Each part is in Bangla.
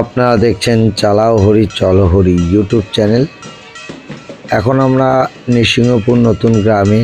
আপনারা দেখছেন চালাও হরি, চলো হরি ইউটিউব চ্যানেল। এখন আমরা নৃসিংহপুর নতুন গ্রামে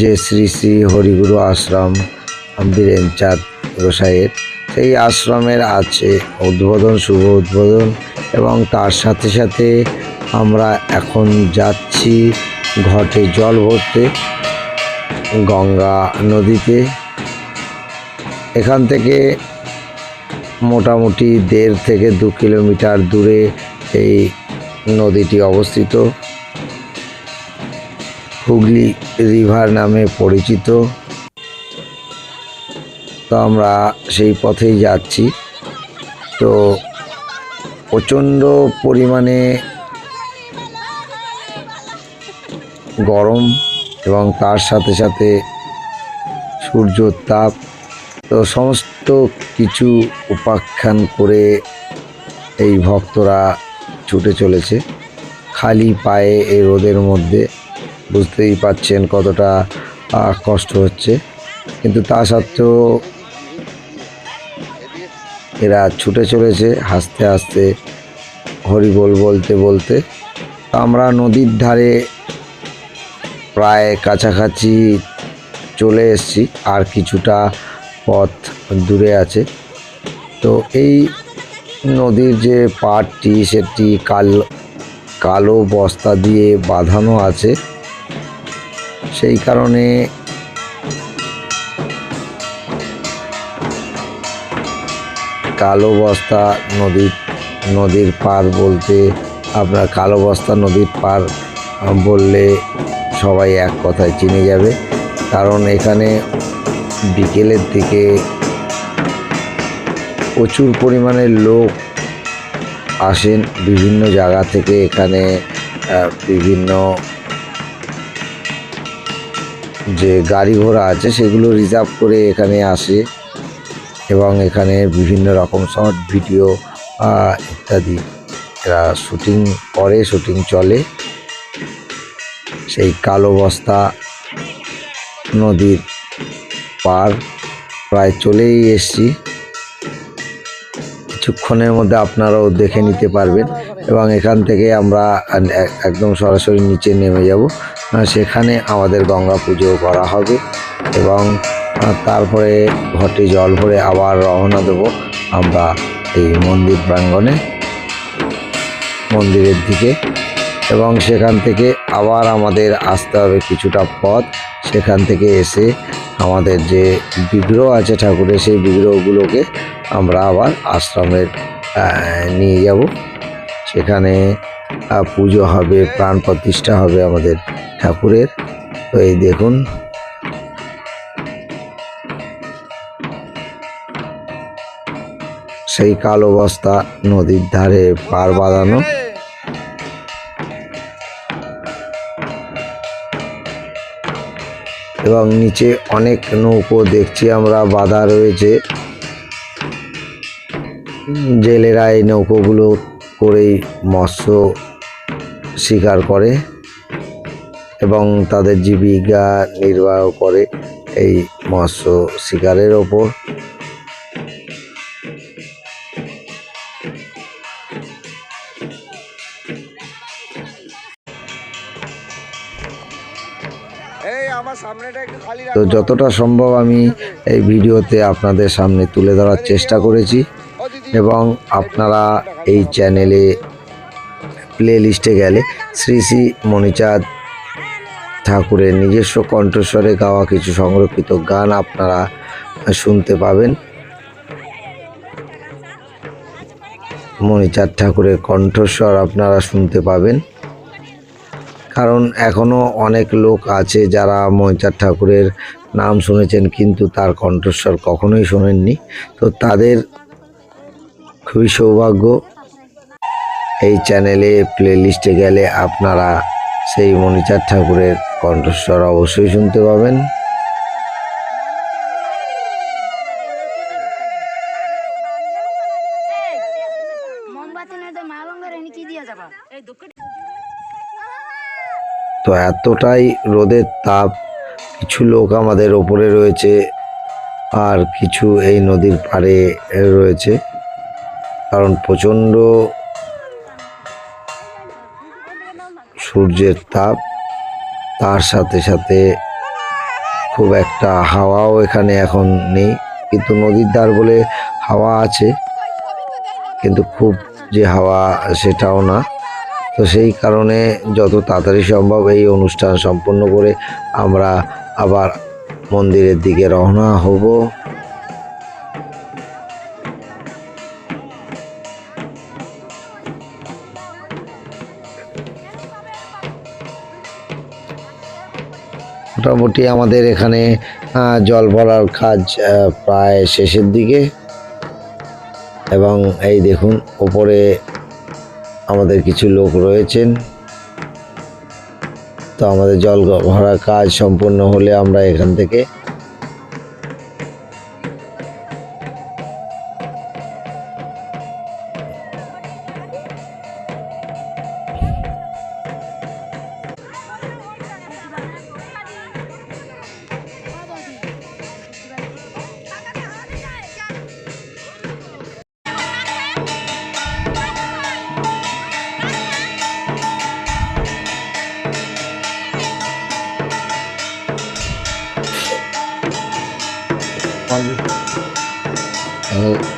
যে শ্রী শ্রী হরিগুরু আশ্রম বীরেন চাঁদ গোসাইয়ের, সেই আশ্রমের আছে উদ্বোধন, শুভ উদ্বোধন এবং তার সাথে সাথে আমরা এখন যাচ্ছি ঘটে জল ভরতে গঙ্গা নদীতে। এখান থেকে মোটামুটি দেড় থেকে দু কিলোমিটার দূরে এই নদীটি অবস্থিত। হুগলি রিভার নামে পরিচিত। তো আমরা সেই পথেই যাচ্ছি। তো প্রচণ্ড পরিমাণে গরম এবং তার সাথে সাথে সূর্যর তাপ তো সমস্ত কিছু উপাখ্যান করে এই ভক্তরা ছুটে চলেছে। খালি পায়ে এই রোদের মধ্যে বুঝতেই পাচ্ছেন কতটা কষ্ট হচ্ছে। কিন্তু তা সত্ত্বেও এরা ছুটে চলেছে হাসতে হাসতে হরিবোল বলতে বলতে। আমরা নদীর ধারে প্রায় কাছাকাছি চলে এসেছি, আর কিছুটা পথ দূরে আছে। তো এই নদীর যে পাড়টি, সেটি কাল, কালো বস্তা দিয়ে বাঁধানো আছে। সেই কারণে কালো বস্তা নদীর নদীর পার বলতে আপনার কালো বস্তা নদীর পার বললে সবাই এক কথায় চিনে যাবে। কারণ এখানে বিকেলের দিকে প্রচুর পরিমাণে লোক আসেন বিভিন্ন জায়গা থেকে, এখানে বিভিন্ন যে গাড়ি ঘোড়া আছে সেগুলো রিজার্ভ করে এখানে আসে এবং এখানে বিভিন্ন রকম শর্ট ভিডিও ইত্যাদি। এরা শুটিং করে শুটিং চলে। সেই কালো বস্তা, নদীর পার প্রায় চলেই এসছি। কিছুক্ষণের মধ্যে আপনারাও দেখে নিতে পারবেন এবং এখান থেকে আমরা একদম সরাসরি নিচে নেমে যাব। সেখানে আমাদের গঙ্গা পুজো করা হবে এবং তারপরে ঘটে জল ভরে আবার রওনা দেব আমরা এই মন্দির প্রাঙ্গণে, মন্দিরের দিকে এবং সেখান থেকে আবার আমাদের আসতে হবে কিছুটা পথ। সেখান থেকে এসে আমাদের যে বিগ্রহ আছে ঠাকুরের, সেই বিগ্রহগুলোকে আমরা আবার আশ্রমের নিয়ে যাব। সেখানে পুজো হবে, প্রাণ প্রতিষ্ঠা হবে আমাদের ঠাকুরের। তো এই দেখুন। সেই কালো বস্তা নদীর ধারে পার বাঁধানো। এবং নিচে অনেক নৌকো দেখছি আমরা, বাধা রয়েছে। জেলেরা এই নৌকোগুলো করেই মৎস্য শিকার করে এবং তাদের জীবিকা নির্বাহ করে এই মৎস্য শিকারের ওপর। তো যতটা সম্ভব আমি এই ভিডিওতে আপনাদের সামনে তুলে ধরার চেষ্টা করেছি এবং আপনারা এই চ্যানেলে প্লে লিস্টে গেলে শ্রী শ্রী মণিচাঁদ ঠাকুরের নিজস্ব কণ্ঠস্বরে গাওয়া কিছু সংরক্ষিত গান আপনারা শুনতে পাবেন। মণিচাঁদ ঠাকুরের কণ্ঠস্বর আপনারা শুনতে পাবেন। কারণ এখনও অনেক লোক আছে যারা মৈচার ঠাকুরের নাম শুনেছেন, কিন্তু তার কণ্ঠস্বর কখনোই শোনেননি। তো তাদের খুবই সৌভাগ্য এই চ্যানেলে প্লেলিস্টে গেলে আপনারা সেই মণিচার ঠাকুরের কণ্ঠস্বর অবশ্যই শুনতে পাবেন মোমবাতি নয় তো মা গঙ্গার এনে কি দিয়ে যাবা তো এতটাই রোদের তাপ, কিছু লোক আমাদের ওপরে রয়েছে আর কিছু এই নদীর পাড়ে রয়েছে। কারণ প্রচণ্ড সূর্যের তাপ, তার সাথে সাথে খুব একটা হাওয়াও এখানে এখন নেই। কিন্তু নদীর ধার বলে হাওয়া আছে, কিন্তু খুব যে হাওয়া সেটাও না। তো সেই কারণে যত তাড়াতাড়ি সম্ভব এই অনুষ্ঠান সম্পন্ন করে আমরা আবার মন্দিরের দিকে রওনা হব। মোটামুটি আমাদের এখানে জল ভরার কাজ প্রায় শেষের দিকে। এবং এই দেখুন, ওপরে আমাদের কিছু লোক রয়েছেন। তো আমাদের জল ভরা কাজ সম্পূর্ণ হলে আমরা এখান থেকে microfone. É,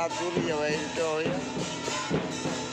já tudo já vai, então.